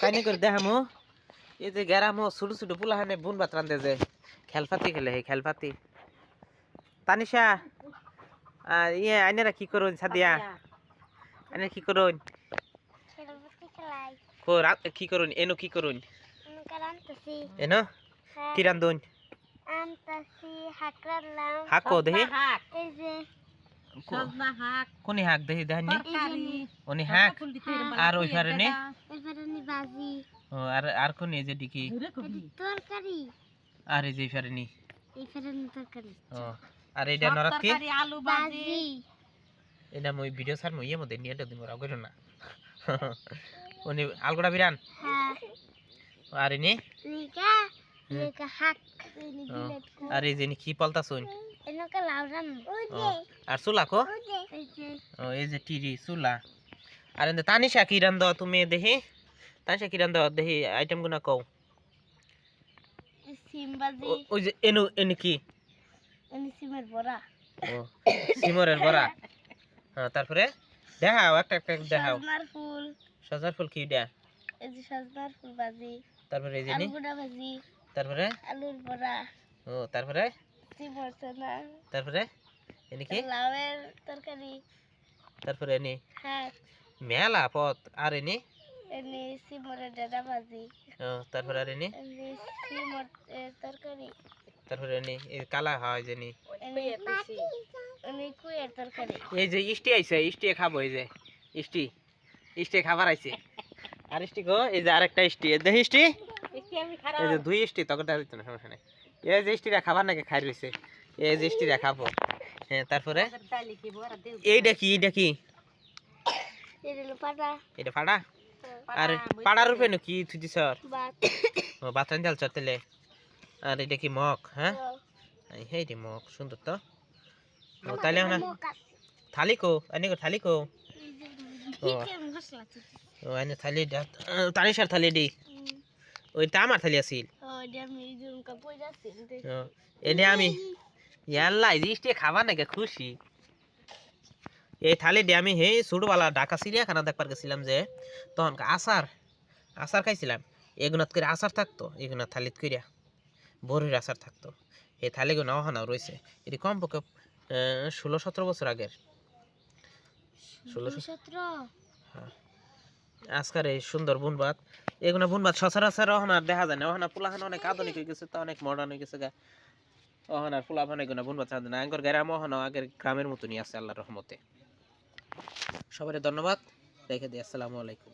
কাহিনী করে দেখামো। এই যে গেরামো ছোট ছোট পোলাহানে বুন ভাত রান্ধে যে। খেলপাতি খেলে সেই খেলপাতি তানিশা আর ইয়ে আইনারা কি করুন সাদিয়া? আইনা কি করুন? কি করুন এনো কি করুন? এনো? হ্যাঁ। কি রান্ধুন? হাকো দেখি কোনি হাক দেখি দেখানি তরকারি। উনি হাক? আর ওই পারে নে? এবারে ও, আর আর কোন এই যে এটি তরকারি। আর এই যে ফেরে নি? এই ফেরে নি তরকারি। ও আর নরক কি? তরকারি আলু ভাজি এটা মই ভিডিও সার মই ইয়ে মধ্যে নিয়ে করো না। উনি আলগোড়া বিরান? হ্যাঁ। আর ইনি নিকা হুম। নিকা হাক। আর এই যে নি কি পালতা শুন আর চুলা কো? ও এই যে টিরি চুলা। আর এনে তানিশা কি রান্ধ তুমি দেখি তানিশা কি রান্ধ দেখি আইটেম গুনা কও। ওই যে এনু এনে কি? এনি সিমের বড়া। ও সিমরের বড়া। হ্যাঁ তারপরে দেখাও একটা একটা দেখাও। সজনার ফুল। সজার ফুল কি দেয়া এই যে সজনার ফুল বাজি। তারপরে এই যে আলু ভাজি তারপরে? আলুর বড়া। ও তারপরে? তারপরে? এনে কি? লাউয়ের তরকারি তারপরে এনে? শাক মেলা পথ। আর এনে? এনি সিমরের ডাটা ভাজি ও তারপরে আর এনে? সিমর তরকারি তারপরে এনে? এই কালা হয় যে নি এনি এনি কুয়ের তরকারি এই যে ইষ্টি আইছে ইষ্টি খাব এই যে। ইষ্টি। ইষ্টি খাবার আইছে। আর ইষ্টি গো এই যে আরেকটা ইষ্টি। দেখি ইষ্টি? এই যে দুই ইষ্টি তখন সমস্যা নেই। যে ইষ্টিরা খাবার নাকি খাই রয়েছে যে ইষ্টিরা খাব। হ্যাঁ তারপরে? এইটা কি এইটা কি? এটা ফাড়া আর পাড়ার রূপে কি থুজি স্যার ও জাল চতেলে আর এটা কি মগ হ্যাঁ? হেই রে মগ, সুন্দর তো। ও, তাহলে থালি কো, আনি কো, থালি কো। ও আনি থালি তানিশার থালি দি। ওই আমার থালি আছিল। এনে আমি ইয়াল্লা জিনিসটা খাবার নাকি খুশি। এই থালি আমি হে ছোটবেলা ঢাকা চিড়িয়াখানা দেখবার গেছিলাম যে তখন আচার আচার খাইছিলাম। এগুনাত করে আচার থাকতো থালিত করিয়া বড়ির আচার থাকতো। এই রয়েছে এটি কমপক্ষে ষোলো সতেরো বছর আগের ষোলো সতেরো সতেরো আজকার এই সুন্দর বুনবাত এগুলো বুনবাদ সচরাচর ওখানে দেখা যায় না। ওখানে পোলাখান অনেক আধুনিক হয়ে গেছে, তো অনেক মডার্ন হয়ে গেছে গা। ওখানে আর পোলাখান এগুলো বুনবাদ চাঁদ না। আঙ্গর গ্রাম ওখানে আগের গ্রামের মতনই আছে আল্লাহ রহমতে। সবাই ধন্যবাদ। রেখে দিই, আসসালামু আলাইকুম।